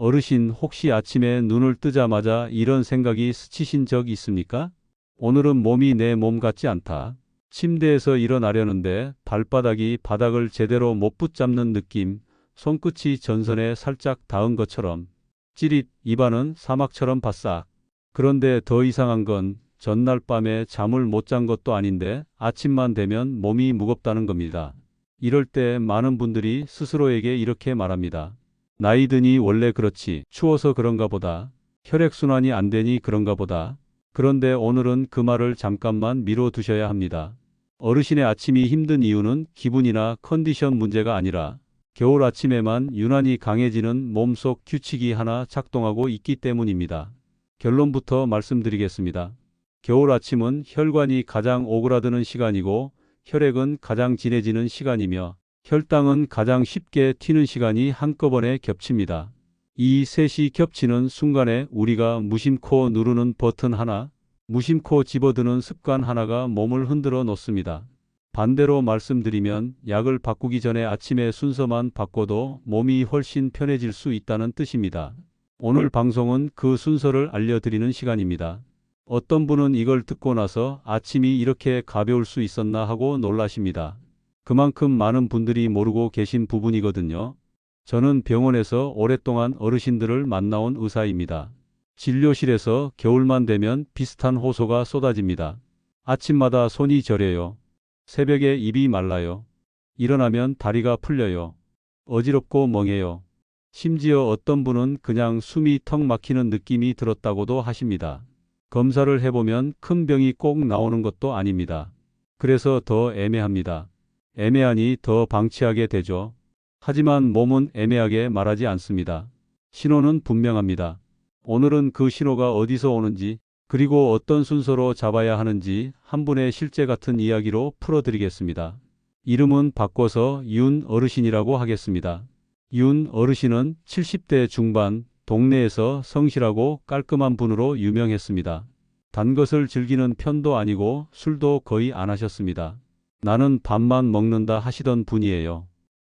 어르신 혹시 아침에 눈을 뜨자마자 이런 생각이 스치신 적 있습니까? 오늘은 몸이 내 몸 같지 않다. 침대에서 일어나려는데 발바닥이 바닥을 제대로 못 붙잡는 느낌, 손끝이 전선에 살짝 닿은 것처럼 찌릿 입안은 사막처럼 바싹. 그런데 더 이상한 건 전날 밤에 잠을 못 잔 것도 아닌데 아침만 되면 몸이 무겁다는 겁니다. 이럴 때 많은 분들이 스스로에게 이렇게 말합니다. 나이 드니 원래 그렇지. 추워서 그런가 보다. 혈액순환이 안 되니 그런가 보다. 그런데 오늘은 그 말을 잠깐만 미뤄 두셔야 합니다. 어르신의 아침이 힘든 이유는 기분이나 컨디션 문제가 아니라 겨울 아침에만 유난히 강해지는 몸속 규칙이 하나 작동하고 있기 때문입니다. 결론부터 말씀드리겠습니다. 겨울 아침은 혈관이 가장 오그라드는 시간이고 혈액은 가장 진해지는 시간이며 혈당은 가장 쉽게 튀는 시간이 한꺼번에 겹칩니다. 이 셋이 겹치는 순간에 우리가 무심코 누르는 버튼 하나, 무심코 집어드는 습관 하나가 몸을 흔들어 놓습니다. 반대로 말씀드리면 약을 바꾸기 전에 아침에 순서만 바꿔도 몸이 훨씬 편해질 수 있다는 뜻입니다. 오늘 방송은 그 순서를 알려드리는 시간입니다. 어떤 분은 이걸 듣고 나서 아침이 이렇게 가벼울 수 있었나 하고 놀라십니다. 그만큼 많은 분들이 모르고 계신 부분이거든요. 저는 병원에서 오랫동안 어르신들을 만나온 의사입니다. 진료실에서 겨울만 되면 비슷한 호소가 쏟아집니다. 아침마다 손이 저려요. 새벽에 입이 말라요. 일어나면 다리가 풀려요. 어지럽고 멍해요. 심지어 어떤 분은 그냥 숨이 턱 막히는 느낌이 들었다고도 하십니다. 검사를 해보면 큰 병이 꼭 나오는 것도 아닙니다. 그래서 더 애매합니다. 애매하니 더 방치하게 되죠. 하지만 몸은 애매하게 말하지 않습니다. 신호는 분명합니다. 오늘은 그 신호가 어디서 오는지, 그리고 어떤 순서로 잡아야 하는지 한 분의 실제 같은 이야기로 풀어드리겠습니다. 이름은 바꿔서 윤 어르신이라고 하겠습니다. 윤 어르신은 70대 중반, 동네에서 성실하고 깔끔한 분으로 유명했습니다. 단 것을 즐기는 편도 아니고 술도 거의 안 하셨습니다. 나는 밥만 먹는다 하시던 분이에요.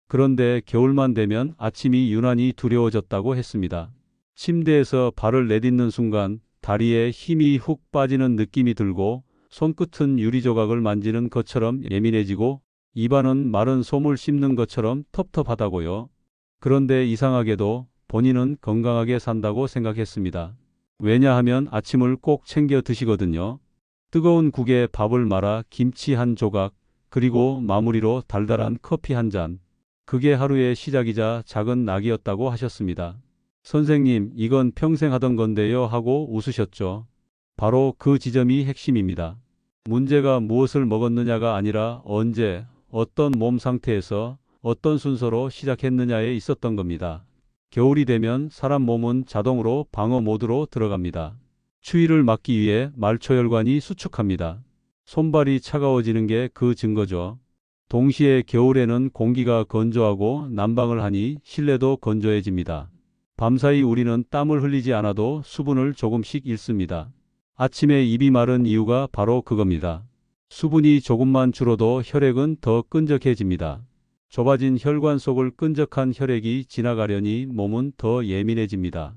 그런데 겨울만 되면 아침이 유난히 두려워졌다고 했습니다. 침대에서 발을 내딛는 순간 다리에 힘이 훅 빠지는 느낌이 들고 손끝은 유리 조각을 만지는 것처럼 예민해지고 입안은 마른 솜을 씹는 것처럼 텁텁하다고요. 그런데 이상하게도 본인은 건강하게 산다고 생각했습니다. 왜냐하면 아침을 꼭 챙겨 드시거든요. 뜨거운 국에 밥을 말아 김치 한 조각, 그리고 마무리로 달달한 커피 한 잔. 그게 하루의 시작이자 작은 낙이었다고 하셨습니다. 선생님, 이건 평생 하던 건데요 하고 웃으셨죠. 바로 그 지점이 핵심입니다. 문제가 무엇을 먹었느냐가 아니라 언제, 어떤 몸 상태에서, 어떤 순서로 시작했느냐에 있었던 겁니다. 겨울이 되면 사람 몸은 자동으로 방어 모드로 들어갑니다. 추위를 막기 위해 말초혈관이 수축합니다. 손발이 차가워지는 게 그 증거죠. 동시에 겨울에는 공기가 건조하고 난방을 하니 실내도 건조해집니다. 밤사이 우리는 땀을 흘리지 않아도 수분을 조금씩 잃습니다. 아침에 입이 마른 이유가 바로 그겁니다. 수분이 조금만 줄어도 혈액은 더 끈적해집니다. 좁아진 혈관 속을 끈적한 혈액이 지나가려니 몸은 더 예민해집니다.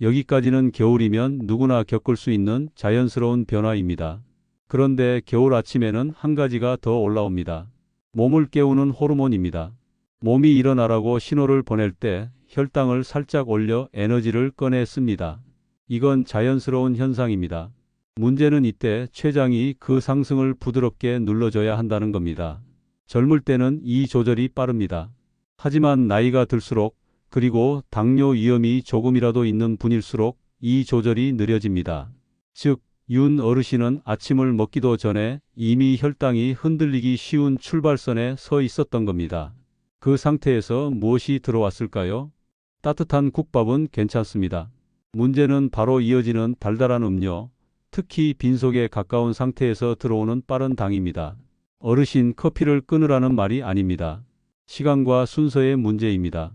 여기까지는 겨울이면 누구나 겪을 수 있는 자연스러운 변화입니다. 그런데 겨울 아침에는 한 가지가 더 올라옵니다. 몸을 깨우는 호르몬입니다. 몸이 일어나라고 신호를 보낼 때 혈당을 살짝 올려 에너지를 꺼내 씁니다. 이건 자연스러운 현상입니다. 문제는 이때 췌장이 그 상승을 부드럽게 눌러줘야 한다는 겁니다. 젊을 때는 이 조절이 빠릅니다. 하지만 나이가 들수록 그리고 당뇨 위험이 조금이라도 있는 분일수록 이 조절이 느려집니다. 즉, 윤 어르신은 아침을 먹기도 전에 이미 혈당이 흔들리기 쉬운 출발선에 서 있었던 겁니다. 그 상태에서 무엇이 들어왔을까요? 따뜻한 국밥은 괜찮습니다. 문제는 바로 이어지는 달달한 음료, 특히 빈속에 가까운 상태에서 들어오는 빠른 당입니다. 어르신 커피를 끊으라는 말이 아닙니다. 시간과 순서의 문제입니다.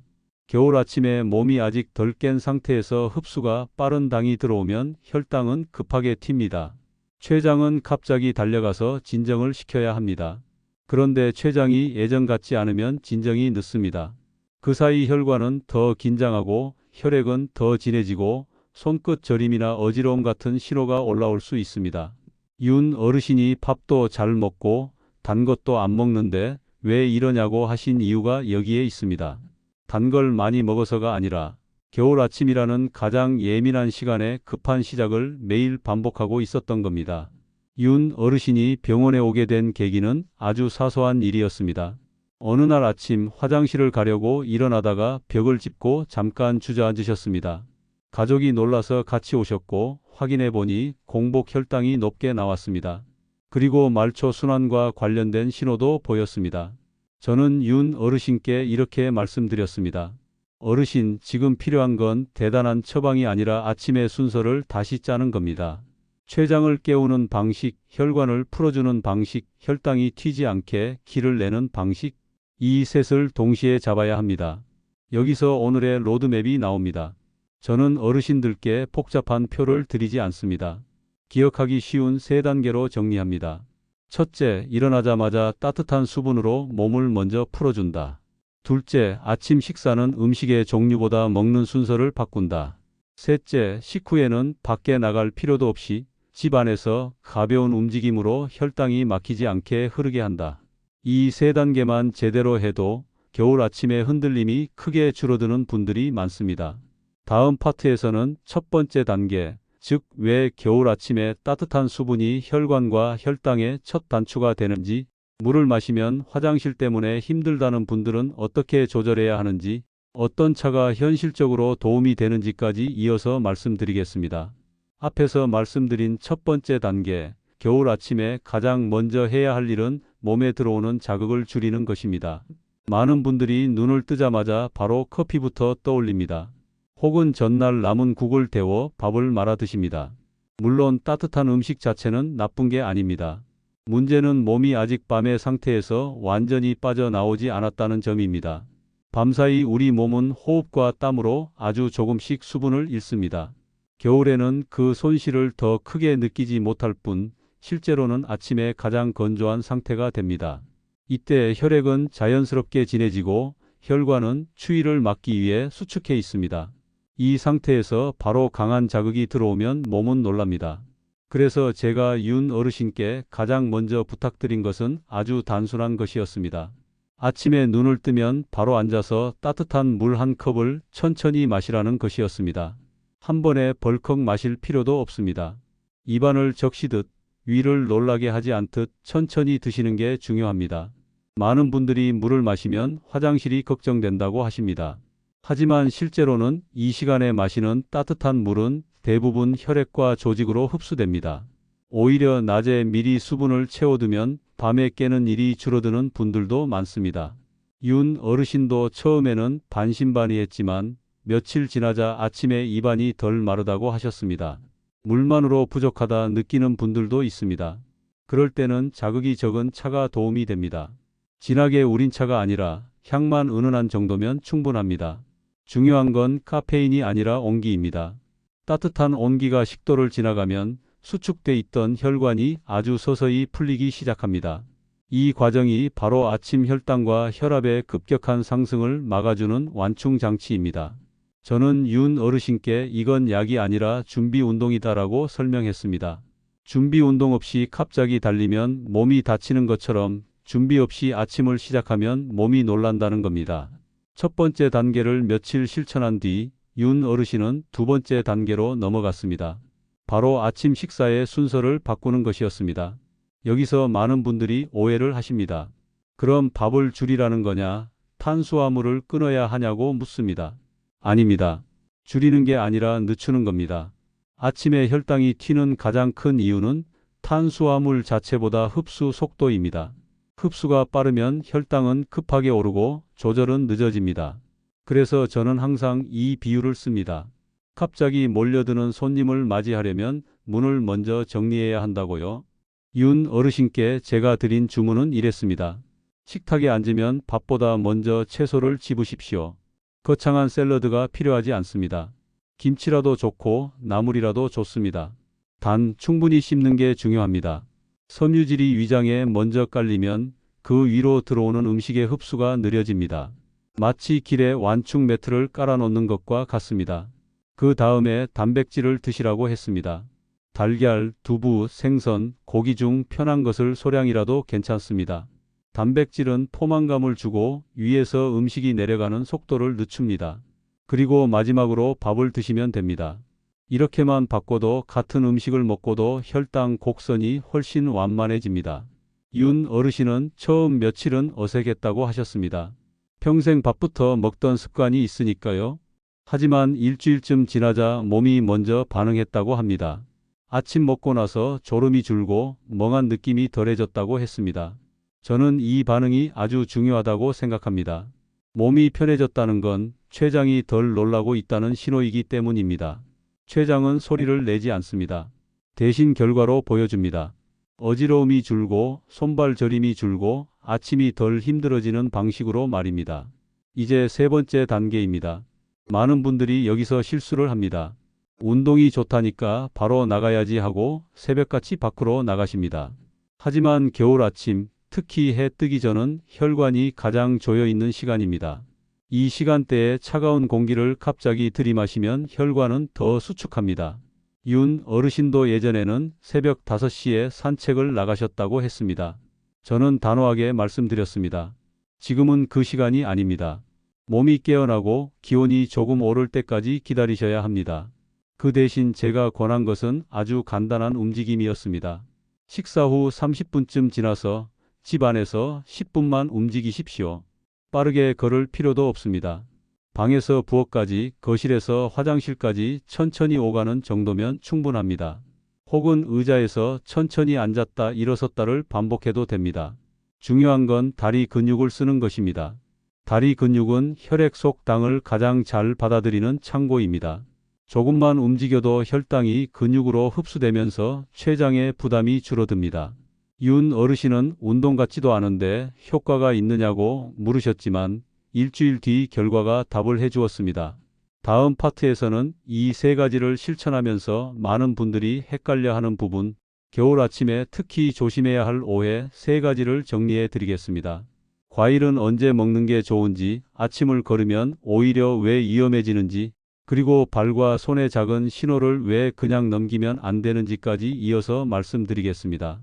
겨울 아침에 몸이 아직 덜 깬 상태에서 흡수가 빠른 당이 들어오면 혈당은 급하게 튑니다. 췌장은 갑자기 달려가서 진정을 시켜야 합니다. 그런데 췌장이 예전 같지 않으면 진정이 늦습니다. 그 사이 혈관은 더 긴장하고 혈액은 더 진해지고 손끝 저림이나 어지러움 같은 신호가 올라올 수 있습니다. 윤 어르신이 밥도 잘 먹고 단 것도 안 먹는데 왜 이러냐고 하신 이유가 여기에 있습니다. 단 걸 많이 먹어서가 아니라 겨울 아침이라는 가장 예민한 시간에 급한 시작을 매일 반복하고 있었던 겁니다. 윤 어르신이 병원에 오게 된 계기는 아주 사소한 일이었습니다. 어느 날 아침 화장실을 가려고 일어나다가 벽을 짚고 잠깐 주저앉으셨습니다. 가족이 놀라서 같이 오셨고 확인해 보니 공복 혈당이 높게 나왔습니다. 그리고 말초 순환과 관련된 신호도 보였습니다. 저는 윤 어르신께 이렇게 말씀드렸습니다. 어르신, 지금 필요한 건 대단한 처방이 아니라 아침의 순서를 다시 짜는 겁니다. 췌장을 깨우는 방식, 혈관을 풀어주는 방식, 혈당이 튀지 않게 기를 내는 방식, 이 셋을 동시에 잡아야 합니다. 여기서 오늘의 로드맵이 나옵니다. 저는 어르신들께 복잡한 표를 드리지 않습니다. 기억하기 쉬운 세 단계로 정리합니다. 첫째, 일어나자마자 따뜻한 수분으로 몸을 먼저 풀어준다. 둘째, 아침 식사는 음식의 종류보다 먹는 순서를 바꾼다. 셋째, 식후에는 밖에 나갈 필요도 없이 집 안에서 가벼운 움직임으로 혈당이 막히지 않게 흐르게 한다. 이 세 단계만 제대로 해도 겨울 아침에 흔들림이 크게 줄어드는 분들이 많습니다. 다음 파트에서는 첫 번째 단계, 즉 왜 겨울 아침에 따뜻한 수분이 혈관과 혈당의 첫 단추가 되는지, 물을 마시면 화장실 때문에 힘들다는 분들은 어떻게 조절해야 하는지, 어떤 차가 현실적으로 도움이 되는지까지 이어서 말씀드리겠습니다. 앞에서 말씀드린 첫 번째 단계, 겨울 아침에 가장 먼저 해야 할 일은 몸에 들어오는 자극을 줄이는 것입니다. 많은 분들이 눈을 뜨자마자 바로 커피부터 떠올립니다. 혹은 전날 남은 국을 데워 밥을 말아 드십니다. 물론 따뜻한 음식 자체는 나쁜 게 아닙니다. 문제는 몸이 아직 밤의 상태에서 완전히 빠져나오지 않았다는 점입니다. 밤사이 우리 몸은 호흡과 땀으로 아주 조금씩 수분을 잃습니다. 겨울에는 그 손실을 더 크게 느끼지 못할 뿐 실제로는 아침에 가장 건조한 상태가 됩니다. 이때 혈액은 자연스럽게 진해지고 혈관은 추위를 막기 위해 수축해 있습니다. 이 상태에서 바로 강한 자극이 들어오면 몸은 놀랍니다. 그래서 제가 윤 어르신께 가장 먼저 부탁드린 것은 아주 단순한 것이었습니다. 아침에 눈을 뜨면 바로 앉아서 따뜻한 물 한 컵을 천천히 마시라는 것이었습니다. 한 번에 벌컥 마실 필요도 없습니다. 입안을 적시듯 위를 놀라게 하지 않듯 천천히 드시는 게 중요합니다. 많은 분들이 물을 마시면 화장실이 걱정된다고 하십니다. 하지만 실제로는 이 시간에 마시는 따뜻한 물은 대부분 혈액과 조직으로 흡수됩니다. 오히려 낮에 미리 수분을 채워두면 밤에 깨는 일이 줄어드는 분들도 많습니다. 윤 어르신도 처음에는 반신반의했지만 며칠 지나자 아침에 입안이 덜 마르다고 하셨습니다. 물만으로 부족하다 느끼는 분들도 있습니다. 그럴 때는 자극이 적은 차가 도움이 됩니다. 진하게 우린 차가 아니라 향만 은은한 정도면 충분합니다. 중요한 건 카페인이 아니라 온기입니다. 따뜻한 온기가 식도를 지나가면 수축돼 있던 혈관이 아주 서서히 풀리기 시작합니다. 이 과정이 바로 아침 혈당과 혈압의 급격한 상승을 막아주는 완충 장치입니다. 저는 윤 어르신께 이건 약이 아니라 준비 운동이다라고 설명했습니다. 준비 운동 없이 갑자기 달리면 몸이 다치는 것처럼 준비 없이 아침을 시작하면 몸이 놀란다는 겁니다. 첫 번째 단계를 며칠 실천한 뒤 윤 어르신은 두 번째 단계로 넘어갔습니다. 바로 아침 식사의 순서를 바꾸는 것이었습니다. 여기서 많은 분들이 오해를 하십니다. 그럼 밥을 줄이라는 거냐? 탄수화물을 끊어야 하냐고 묻습니다. 아닙니다. 줄이는 게 아니라 늦추는 겁니다. 아침에 혈당이 튀는 가장 큰 이유는 탄수화물 자체보다 흡수 속도입니다. 흡수가 빠르면 혈당은 급하게 오르고 조절은 늦어집니다. 그래서 저는 항상 이 비유를 씁니다. 갑자기 몰려드는 손님을 맞이하려면 문을 먼저 정리해야 한다고요. 윤 어르신께 제가 드린 주문은 이랬습니다. 식탁에 앉으면 밥보다 먼저 채소를 집으십시오. 거창한 샐러드가 필요하지 않습니다. 김치라도 좋고 나물이라도 좋습니다. 단 충분히 씹는 게 중요합니다. 섬유질이 위장에 먼저 깔리면 그 위로 들어오는 음식의 흡수가 느려집니다. 마치 길에 완충 매트를 깔아놓는 것과 같습니다. 그 다음에 단백질을 드시라고 했습니다. 달걀, 두부, 생선, 고기 중 편한 것을 소량이라도 괜찮습니다. 단백질은 포만감을 주고 위에서 음식이 내려가는 속도를 늦춥니다. 그리고 마지막으로 밥을 드시면 됩니다. 이렇게만 바꿔도 같은 음식을 먹고도 혈당 곡선이 훨씬 완만해집니다. 윤 어르신은 처음 며칠은 어색했다고 하셨습니다. 평생 밥부터 먹던 습관이 있으니까요. 하지만 일주일쯤 지나자 몸이 먼저 반응했다고 합니다. 아침 먹고 나서 졸음이 줄고 멍한 느낌이 덜해졌다고 했습니다. 저는 이 반응이 아주 중요하다고 생각합니다. 몸이 편해졌다는 건 췌장이 덜 놀라고 있다는 신호이기 때문입니다. 췌장은 소리를 내지 않습니다. 대신 결과로 보여줍니다. 어지러움이 줄고 손발 저림이 줄고 아침이 덜 힘들어지는 방식으로 말입니다. 이제 세 번째 단계입니다. 많은 분들이 여기서 실수를 합니다. 운동이 좋다니까 바로 나가야지 하고 새벽같이 밖으로 나가십니다. 하지만 겨울 아침, 특히 해 뜨기 전은 혈관이 가장 조여 있는 시간입니다. 이 시간대에 차가운 공기를 갑자기 들이마시면 혈관은 더 수축합니다. 윤 어르신도 예전에는 새벽 5시에 산책을 나가셨다고 했습니다. 저는 단호하게 말씀드렸습니다. 지금은 그 시간이 아닙니다. 몸이 깨어나고 기온이 조금 오를 때까지 기다리셔야 합니다. 그 대신 제가 권한 것은 아주 간단한 움직임이었습니다. 식사 후 30분쯤 지나서 집 안에서 10분만 움직이십시오. 빠르게 걸을 필요도 없습니다. 방에서 부엌까지, 거실에서 화장실까지 천천히 오가는 정도면 충분합니다. 혹은 의자에서 천천히 앉았다 일어섰다를 반복해도 됩니다. 중요한 건 다리 근육을 쓰는 것입니다. 다리 근육은 혈액 속 당을 가장 잘 받아들이는 창고입니다. 조금만 움직여도 혈당이 근육으로 흡수되면서 췌장의 부담이 줄어듭니다. 윤 어르신은 운동 같지도 않은데 효과가 있느냐고 물으셨지만 일주일 뒤 결과가 답을 해주었습니다. 다음 파트에서는 이 세 가지를 실천하면서 많은 분들이 헷갈려 하는 부분, 겨울 아침에 특히 조심해야 할 오해 세 가지를 정리해 드리겠습니다. 과일은 언제 먹는 게 좋은지, 아침을 걸으면 오히려 왜 위험해지는지, 그리고 발과 손의 작은 신호를 왜 그냥 넘기면 안 되는지까지 이어서 말씀드리겠습니다.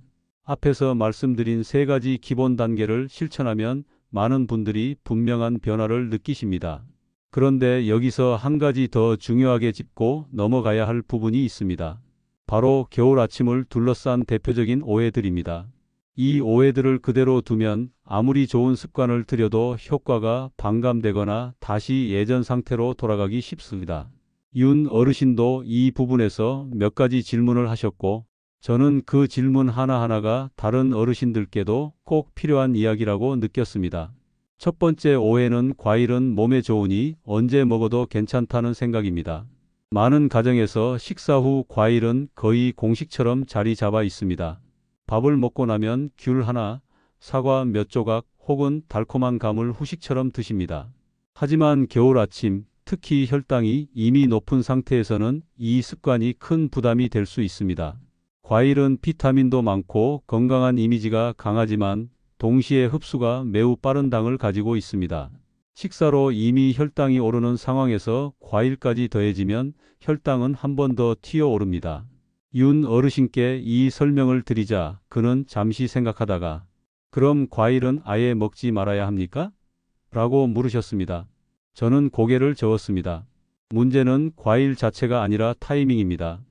앞에서 말씀드린 세 가지 기본 단계를 실천하면 많은 분들이 분명한 변화를 느끼십니다. 그런데 여기서 한 가지 더 중요하게 짚고 넘어가야 할 부분이 있습니다. 바로 겨울 아침을 둘러싼 대표적인 오해들입니다. 이 오해들을 그대로 두면 아무리 좋은 습관을 들여도 효과가 반감되거나 다시 예전 상태로 돌아가기 쉽습니다. 윤 어르신도 이 부분에서 몇 가지 질문을 하셨고 저는 그 질문 하나하나가 다른 어르신들께도 꼭 필요한 이야기라고 느꼈습니다. 첫 번째 오해는 과일은 몸에 좋으니 언제 먹어도 괜찮다는 생각입니다. 많은 가정에서 식사 후 과일은 거의 공식처럼 자리 잡아 있습니다. 밥을 먹고 나면 귤 하나, 사과 몇 조각 혹은 달콤한 감을 후식처럼 드십니다. 하지만 겨울 아침, 특히 혈당이 이미 높은 상태에서는 이 습관이 큰 부담이 될 수 있습니다. 과일은 비타민도 많고 건강한 이미지가 강하지만 동시에 흡수가 매우 빠른 당을 가지고 있습니다. 식사로 이미 혈당이 오르는 상황에서 과일까지 더해지면 혈당은 한 번 더 튀어 오릅니다. 윤 어르신께 이 설명을 드리자 그는 잠시 생각하다가 그럼 과일은 아예 먹지 말아야 합니까? 라고 물으셨습니다. 저는 고개를 저었습니다. 문제는 과일 자체가 아니라 타이밍입니다.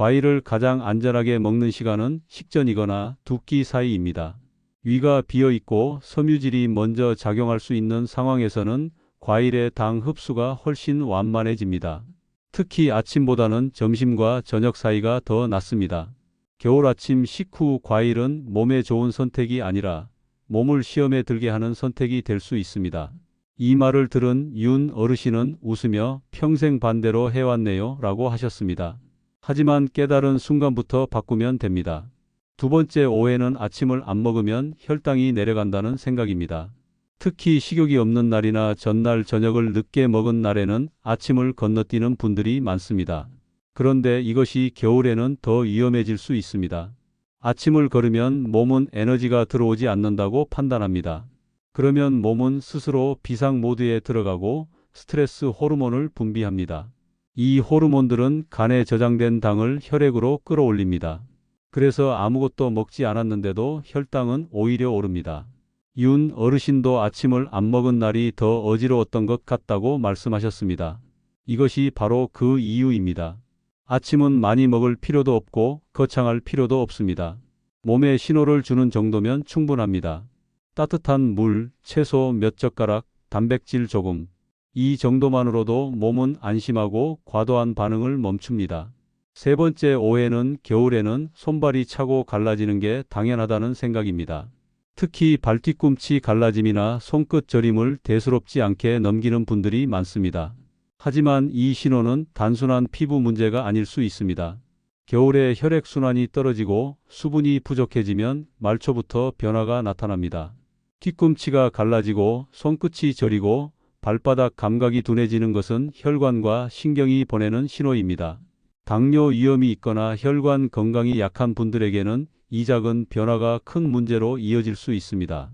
과일을 가장 안전하게 먹는 시간은 식전이거나 두 끼 사이입니다. 위가 비어 있고 섬유질이 먼저 작용할 수 있는 상황에서는 과일의 당 흡수가 훨씬 완만해집니다. 특히 아침보다는 점심과 저녁 사이가 더 낫습니다. 겨울 아침 식후 과일은 몸에 좋은 선택이 아니라 몸을 시험에 들게 하는 선택이 될 수 있습니다. 이 말을 들은 윤 어르신은 웃으며 평생 반대로 해왔네요 라고 하셨습니다. 하지만 깨달은 순간부터 바꾸면 됩니다. 두 번째 오해는 아침을 안 먹으면 혈당이 내려간다는 생각입니다. 특히 식욕이 없는 날이나 전날 저녁을 늦게 먹은 날에는 아침을 건너뛰는 분들이 많습니다. 그런데 이것이 겨울에는 더 위험해질 수 있습니다. 아침을 걸으면 몸은 에너지가 들어오지 않는다고 판단합니다. 그러면 몸은 스스로 비상 모드에 들어가고 스트레스 호르몬을 분비합니다. 이 호르몬들은 간에 저장된 당을 혈액으로 끌어올립니다. 그래서 아무것도 먹지 않았는데도 혈당은 오히려 오릅니다. 윤 어르신도 아침을 안 먹은 날이 더 어지러웠던 것 같다고 말씀하셨습니다. 이것이 바로 그 이유입니다. 아침은 많이 먹을 필요도 없고 거창할 필요도 없습니다. 몸에 신호를 주는 정도면 충분합니다. 따뜻한 물, 채소 몇 젓가락, 단백질 조금. 이 정도만으로도 몸은 안심하고 과도한 반응을 멈춥니다. 세 번째 오해는 겨울에는 손발이 차고 갈라지는 게 당연하다는 생각입니다. 특히 발뒤꿈치 갈라짐이나 손끝 저림을 대수롭지 않게 넘기는 분들이 많습니다. 하지만 이 신호는 단순한 피부 문제가 아닐 수 있습니다. 겨울에 혈액순환이 떨어지고 수분이 부족해지면 말초부터 변화가 나타납니다. 뒤꿈치가 갈라지고 손끝이 저리고 발바닥 감각이 둔해지는 것은 혈관과 신경이 보내는 신호입니다. 당뇨 위험이 있거나 혈관 건강이 약한 분들에게는 이 작은 변화가 큰 문제로 이어질 수 있습니다.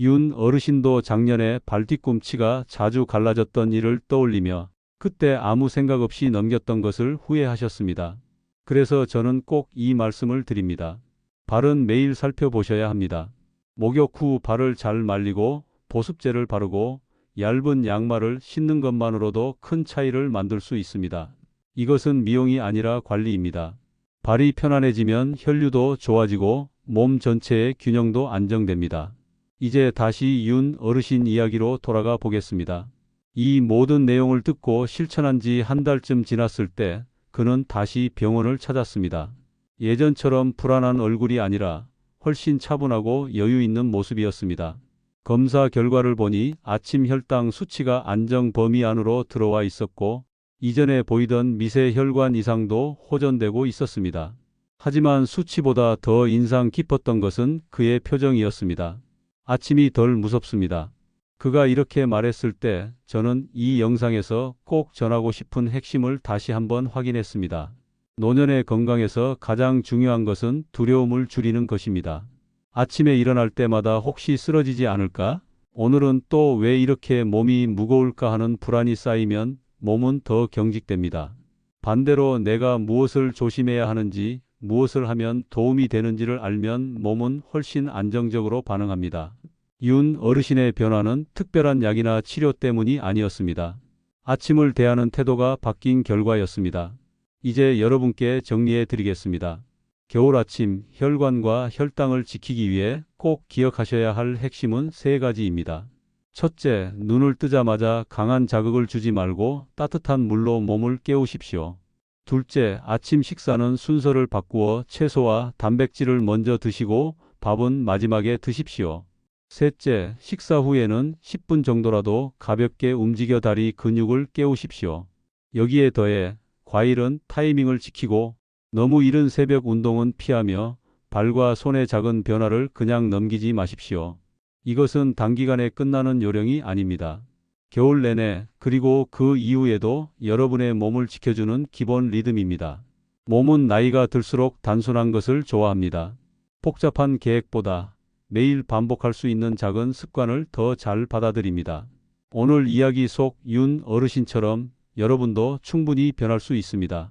윤 어르신도 작년에 발뒤꿈치가 자주 갈라졌던 일을 떠올리며 그때 아무 생각 없이 넘겼던 것을 후회하셨습니다. 그래서 저는 꼭 이 말씀을 드립니다. 발은 매일 살펴보셔야 합니다. 목욕 후 발을 잘 말리고 보습제를 바르고 얇은 양말을 신는 것만으로도 큰 차이를 만들 수 있습니다. 이것은 미용이 아니라 관리입니다. 발이 편안해지면 혈류도 좋아지고 몸 전체의 균형도 안정됩니다. 이제 다시 윤 어르신 이야기로 돌아가 보겠습니다. 이 모든 내용을 듣고 실천한 지 한 달쯤 지났을 때 그는 다시 병원을 찾았습니다. 예전처럼 불안한 얼굴이 아니라 훨씬 차분하고 여유 있는 모습이었습니다. 검사 결과를 보니 아침 혈당 수치가 안정 범위 안으로 들어와 있었고 이전에 보이던 미세 혈관 이상도 호전되고 있었습니다. 하지만 수치보다 더 인상 깊었던 것은 그의 표정이었습니다. 아침이 덜 무섭습니다. 그가 이렇게 말했을 때 저는 이 영상에서 꼭 전하고 싶은 핵심을 다시 한번 확인했습니다. 노년의 건강에서 가장 중요한 것은 두려움을 줄이는 것입니다. 아침에 일어날 때마다 혹시 쓰러지지 않을까? 오늘은 또 왜 이렇게 몸이 무거울까 하는 불안이 쌓이면 몸은 더 경직됩니다. 반대로 내가 무엇을 조심해야 하는지, 무엇을 하면 도움이 되는지를 알면 몸은 훨씬 안정적으로 반응합니다. 윤 어르신의 변화는 특별한 약이나 치료 때문이 아니었습니다. 아침을 대하는 태도가 바뀐 결과였습니다. 이제 여러분께 정리해 드리겠습니다. 겨울 아침 혈관과 혈당을 지키기 위해 꼭 기억하셔야 할 핵심은 세 가지입니다. 첫째, 눈을 뜨자마자 강한 자극을 주지 말고 따뜻한 물로 몸을 깨우십시오. 둘째, 아침 식사는 순서를 바꾸어 채소와 단백질을 먼저 드시고 밥은 마지막에 드십시오. 셋째, 식사 후에는 10분 정도라도 가볍게 움직여 다리 근육을 깨우십시오. 여기에 더해 과일은 타이밍을 지키고 너무 이른 새벽 운동은 피하며 발과 손의 작은 변화를 그냥 넘기지 마십시오. 이것은 단기간에 끝나는 요령이 아닙니다. 겨울 내내 그리고 그 이후에도 여러분의 몸을 지켜주는 기본 리듬입니다. 몸은 나이가 들수록 단순한 것을 좋아합니다. 복잡한 계획보다 매일 반복할 수 있는 작은 습관을 더 잘 받아들입니다. 오늘 이야기 속 윤 어르신처럼 여러분도 충분히 변할 수 있습니다.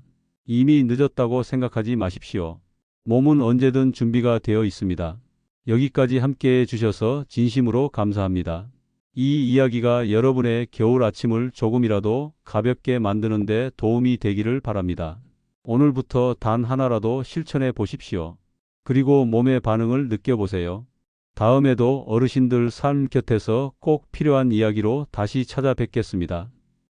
이미 늦었다고 생각하지 마십시오. 몸은 언제든 준비가 되어 있습니다. 여기까지 함께 해주셔서 진심으로 감사합니다. 이 이야기가 여러분의 겨울 아침을 조금이라도 가볍게 만드는데 도움이 되기를 바랍니다. 오늘부터 단 하나라도 실천해 보십시오. 그리고 몸의 반응을 느껴보세요. 다음에도 어르신들 삶 곁에서 꼭 필요한 이야기로 다시 찾아뵙겠습니다.